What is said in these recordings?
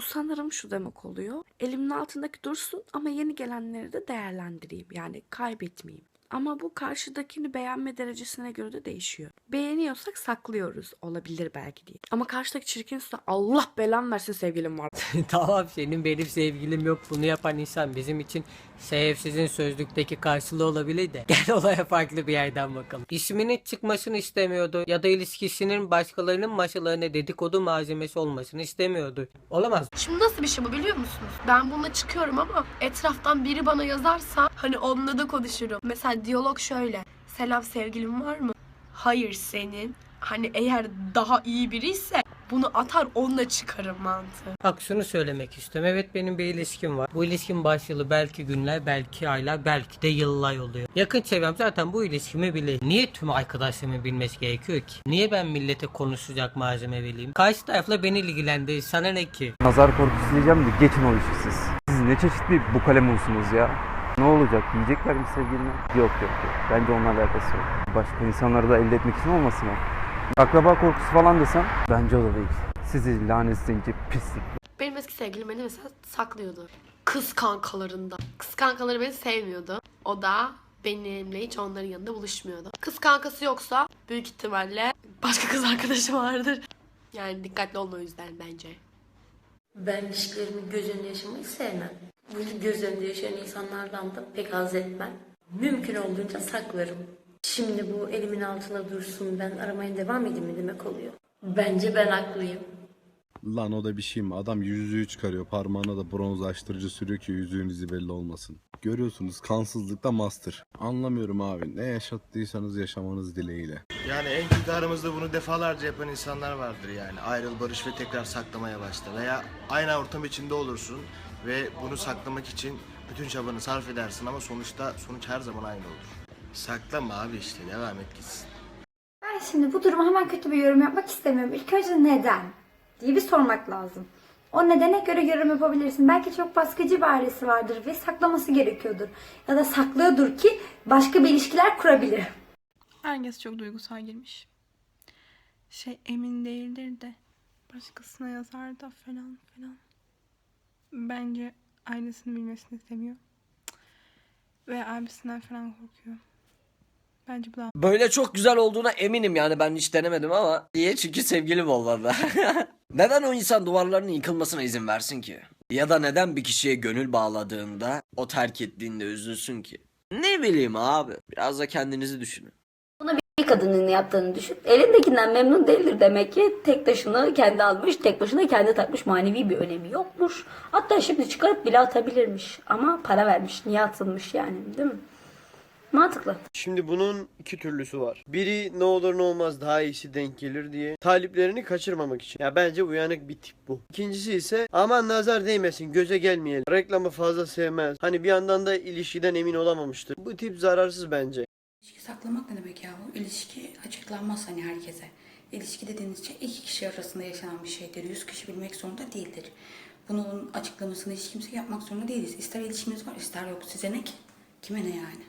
Bu sanırım şu demek oluyor. Elimin altındaki dursun ama yeni gelenleri de değerlendireyim. Yani kaybetmeyeyim. Ama bu karşıdakini beğenme derecesine göre de değişiyor. Beğeniyorsak saklıyoruz. Olabilir belki diye. Ama karşıdaki çirkinse Allah belan versin sevgilim var. tamam senin benim sevgilim yok bunu yapan insan bizim için sevsizin sözlükteki karşılığı olabilir de gel olaya farklı bir yerden bakalım. İsminin çıkmasını istemiyordu ya da ilişkisinin başkalarının masalarına dedikodu malzemesi olmasını istemiyordu. Olamaz. Şimdi nasıl bir şey bu biliyor musunuz? Ben bununla çıkıyorum ama etraftan biri bana yazarsa hani onunla da konuşurum. Mesela diyalog şöyle. Selam sevgilim var mı? Hayır senin. Hani eğer daha iyi biri ise bunu atar onunla çıkarım mantığı. Bak şunu söylemek istiyorum. Evet benim bir ilişkim var. Bu ilişkin başlayalı belki günler, belki aylar, belki de yıllar oluyor. Yakın çevrem zaten bu ilişkimi bilir. Niye tüm arkadaşlarımın bilmesi gerekiyor ki? Niye ben millete konuşacak malzeme vereyim? Karşı tarafla beni ilgilendirir. Sana ne ki? Nazar korkusu diyeceğim de geçin o işi siz. Siz ne çeşit bir bu kalemunsunuz ya. Ne olacak? Yiyecekler mi sevgilini? Yok yok yok. Bence onunla alakası yok. Başka insanları da elde etmek için olmasın o. Akraba korkusu falan desem bence o da değil. Sizi lanet zenci pislik. Benim eski sevgilim beni mesela saklıyordu. Kız kankalarında. Kız kankaları beni sevmiyordu. O da benimle hiç onların yanında buluşmuyordu. Kız kankası yoksa büyük ihtimalle başka kız arkadaşı vardır. Yani dikkatli olma o yüzden bence. Ben ilişkilerimi göz önünde yaşamayı sevmem. Bu göz önünde yaşayan insanlardan da pek haz etmem. Mümkün olduğunca saklarım. Şimdi bu elimin altına dursun ben aramaya devam edeyim mi demek oluyor. Bence ben haklıyım. Lan o da bir şey mi? Adam yüzüğü çıkarıyor. Parmağına da bronzlaştırıcı sürüyor ki yüzüğün izi belli olmasın. Görüyorsunuz kansızlıkta master. Anlamıyorum abi. Ne yaşattıysanız yaşamanız dileğiyle. Yani en kötü aramızda bunu defalarca yapan insanlar vardır yani. Ayrıl, barış ve tekrar saklamaya başla. Veya aynı ortam içinde olursun ve bunu saklamak için bütün çabanı sarf edersin ama sonuçta sonuç her zaman aynı olur. Saklama abi işte devam et gitsin. Ben şimdi bu duruma hemen kötü bir yorum yapmak istemiyorum. İlk önce neden diye bir sormak lazım. O nedene göre yorum yapabilirsin. Belki çok baskıcı bir ailesi vardır ve saklaması gerekiyordur. Ya da saklıyordur ki başka bir ilişkiler kurabilir. Herkes çok duygusal girmiş. Şey emin değildir de başkasına yazar da falan falan. Bence ailesini bilmesini istemiyor. Ve abisinden falan korkuyor. Bence bu da Böyle çok güzel olduğuna eminim yani ben hiç denemedim ama. Niye? Çünkü sevgilim olmadı. neden o insan duvarlarının yıkılmasına izin versin ki? Ya da neden bir kişiye gönül bağladığında o terk ettiğinde üzülsün ki? Ne bileyim abi. Biraz da kendinizi düşünün. Bir kadının yaptığını düşün. Elindekinden memnun değildir demek ki tek taşını kendi almış, tek başına kendi takmış manevi bir önemi yokmuş. Hatta şimdi çıkarıp bile atabilirmiş. Ama para vermiş. Niye atılmış yani değil mi? Mantıklı. Şimdi bunun iki türlüsü var. Biri ne olur ne olmaz daha iyisi denk gelir diye taliplerini kaçırmamak için. Ya bence uyanık bir tip bu. İkincisi ise aman nazar değmesin göze gelmeyelim. Reklamı fazla sevmez. Hani bir yandan da ilişkiden emin olamamıştır. Bu tip zararsız bence. İlişki saklamak ne demek ya? Bu ilişki açıklanmaz hani herkese. İlişki dediğiniz şey iki kişi arasında yaşanan bir şeydir. Yüz kişi bilmek zorunda değildir. Bunun açıklamasını hiç kimse yapmak zorunda değiliz. İster ilişkimiz var ister yok. Size ne ki? Kime ne yani?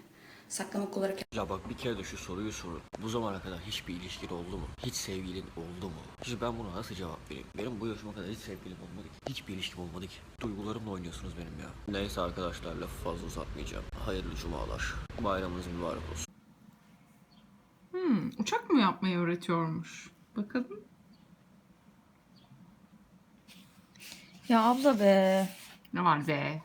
Saklamak olarak Ya bak bir kere de şu soruyu sorun. Bu zamana kadar hiçbir ilişkin oldu mu? Hiç sevgilin oldu mu? Şimdi ben buna nasıl cevap vereyim? Benim bu yaşıma kadar hiç sevgilim olmadı ki. Hiçbir ilişkim olmadı ki. Duygularımla oynuyorsunuz benim ya. Neyse arkadaşlar lafı fazla uzatmayacağım. Hayırlı cumalar. Bayramınız mübarek olsun. Hmm, uçak mı yapmayı öğretiyormuş? Bakalım. Ya abla be. Ne var be?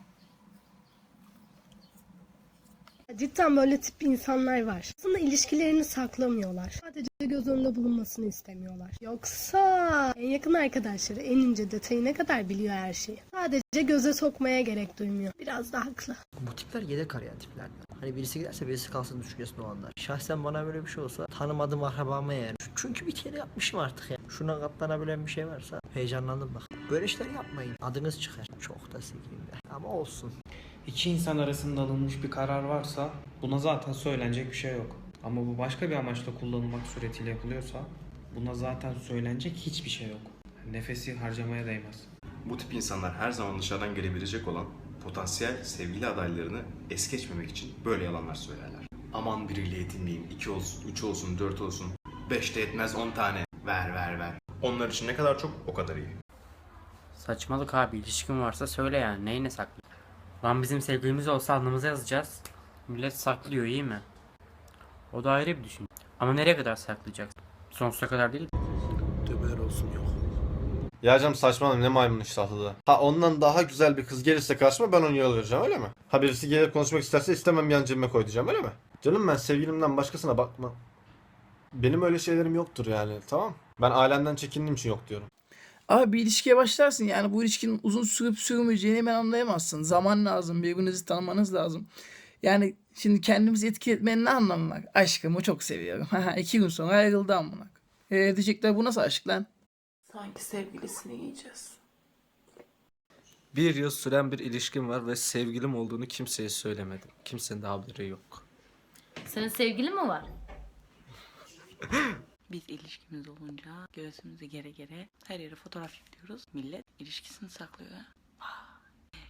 Cidden böyle tip insanlar var. Aslında ilişkilerini saklamıyorlar. Sadece göz önünde bulunmasını istemiyorlar. Yoksa en yakın arkadaşları en ince detayına kadar biliyor her şeyi. Sadece göze sokmaya gerek duymuyor. Biraz da haklı. Bu tipler yedek arayan tipler. Hani birisi giderse birisi kalsın düşüncesinde o anlar. Şahsen bana böyle bir şey olsa tanımadığım akrabama yer. Çünkü bir kere yapmışım artık ya. Şuna katlanabilen bir şey varsa heyecanlandım bak. Böyle işler yapmayın. Adınız çıkar. Çok da sevgilimde. Ama olsun. İki insan arasında alınmış bir karar varsa buna zaten söylenecek bir şey yok. Ama bu başka bir amaçla kullanılmak suretiyle yapılıyorsa buna zaten söylenecek hiçbir şey yok. Nefesi harcamaya değmez. Bu tip insanlar her zaman dışarıdan gelebilecek olan potansiyel sevgili adaylarını es geçmemek için böyle yalanlar söylerler. Aman biriyle yetinmeyeyim, iki olsun, üç olsun, dört olsun, beş de etmez on tane. Ver ver ver. Onlar için ne kadar çok o kadar iyi. Saçmalık abi ilişkin varsa söyle yani neyine saklı? Lan bizim sevgilimiz olsa alnımıza yazacağız. Millet saklıyor iyi mi? O da ayrı bir düşün. Ama nereye kadar saklayacaksın? Sonsuza kadar değil. Tövbeler olsun yok. Ya canım saçmalama ne maymun iştahlı Ha ondan daha güzel bir kız gelirse karşıma ben onu yol vereceğim öyle mi? Ha birisi gelip konuşmak isterse istemem yan cebime koy diyeceğim öyle mi? Canım ben sevgilimden başkasına bakmam. Benim öyle şeylerim yoktur yani tamam. Ben ailemden çekindiğim için yok diyorum. Abi bir ilişkiye başlarsın yani bu ilişkinin uzun sürüp sürmeyeceğini hemen anlayamazsın. Zaman lazım, birbirinizi tanımanız lazım. Yani şimdi kendimizi etki etmenin ne anlamı var? Aşkımı çok seviyorum. İki gün sonra ayrıldı amına. E diyecekler bu nasıl aşk lan? Sanki sevgilisini yiyeceğiz. Bir yıl süren bir ilişkim var ve sevgilim olduğunu kimseye söylemedim. Kimsenin de haberi yok. Senin sevgilin mi var? Biz ilişkimiz olunca göğsümüzü gere gere her yere fotoğraf yüklüyoruz. Millet ilişkisini saklıyor.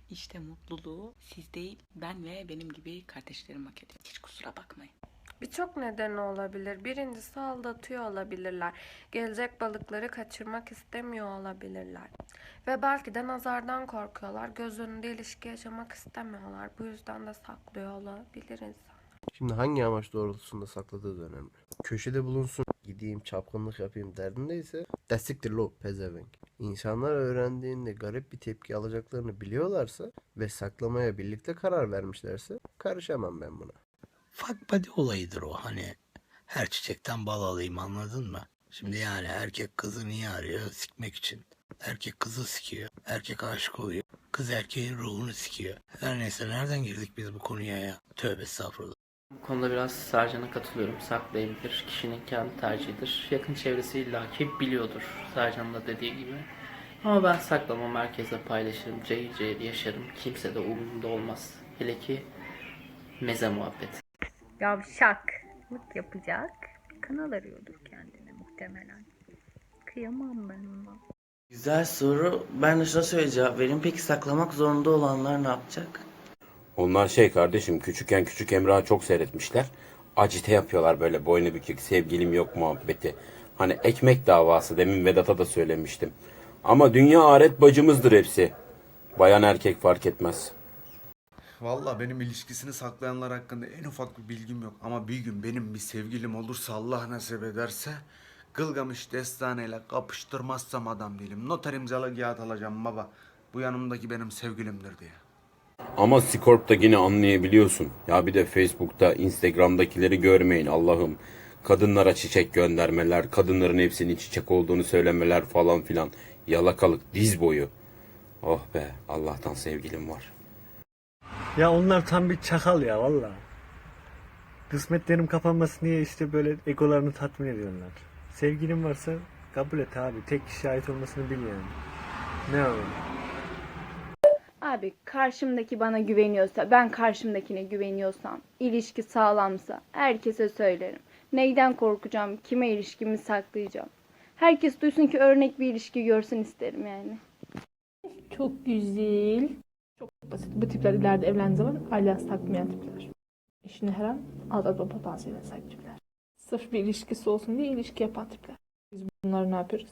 İşte mutluluğu siz değil ben ve benim gibi kardeşlerim hak ediyor. Hiç kusura bakmayın. Birçok nedeni olabilir. Birincisi aldatıyor olabilirler. Gelecek balıkları kaçırmak istemiyor olabilirler. Ve belki de nazardan korkuyorlar. Göz önünde ilişki yaşamak istemiyorlar. Bu yüzden de saklıyor olabilir insan. Şimdi hangi amaç doğrultusunda sakladığı da önemli. Köşede bulunsun, gideyim çapkınlık yapayım derdindeyse destektir lo pezevenk. İnsanlar öğrendiğinde garip bir tepki alacaklarını biliyorlarsa ve saklamaya birlikte karar vermişlerse karışamam ben buna. Fuck buddy olayıdır o hani. Her çiçekten bal alayım anladın mı? Şimdi yani erkek kızı niye arıyor? Sikmek için. Erkek kızı sikiyor. Erkek aşık oluyor. Kız erkeğin ruhunu sikiyor. Her neyse nereden girdik biz bu konuya ya? Tövbe estağfurullah. Bu konuda biraz Sercan'a katılıyorum. Saklayabilir. Kişinin kendi tercihidir. Yakın çevresi illaki biliyordur. Sercan'ın da dediği gibi. Ama ben saklamam. Herkese paylaşırım. Cayır cayır yaşarım. Kimse de umurumda olmaz. Hele ki meze muhabbeti. Yavşaklık yapacak bir kanal arıyordur kendine muhtemelen. Kıyamam ben ona. Güzel soru. Ben de şuna söyle cevap vereyim. Peki saklamak zorunda olanlar ne yapacak? Onlar şey kardeşim küçükken küçük Emrah'ı çok seyretmişler. Acite yapıyorlar böyle boynu bükük sevgilim yok muhabbeti. Hani ekmek davası demin Vedat'a da söylemiştim. Ama dünya aret bacımızdır hepsi. Bayan erkek fark etmez. Valla benim ilişkisini saklayanlar hakkında en ufak bir bilgim yok. Ama bir gün benim bir sevgilim olursa Allah nasip ederse Gılgamış destaneyle kapıştırmazsam adam değilim. Noter imzalı kağıt alacağım baba. Bu yanımdaki benim sevgilimdir diye. Ama Scorp'ta yine anlayabiliyorsun. Ya bir de Facebook'ta, Instagram'dakileri görmeyin Allah'ım. Kadınlara çiçek göndermeler, kadınların hepsinin çiçek olduğunu söylemeler falan filan. Yalakalık diz boyu. Oh be Allah'tan sevgilim var. Ya onlar tam bir çakal ya valla. Kısmetlerim kapanması niye işte böyle egolarını tatmin ediyorlar. Sevgilin varsa kabul et abi. Tek kişi ait olmasını bil yani. Ne yapalım? Abi karşımdaki bana güveniyorsa, ben karşımdakine güveniyorsam, ilişki sağlamsa herkese söylerim. Neyden korkacağım, kime ilişkimi saklayacağım. Herkes duysun ki örnek bir ilişki görsün isterim yani. Çok güzel. Çok basit. Bu tipler ileride evlendiği zaman aile saklamayan tipler. İşini her an aldatma potansiyeline sahip tipler. Sırf bir ilişkisi olsun diye ilişki yapan tipler. Biz bunları ne yapıyoruz?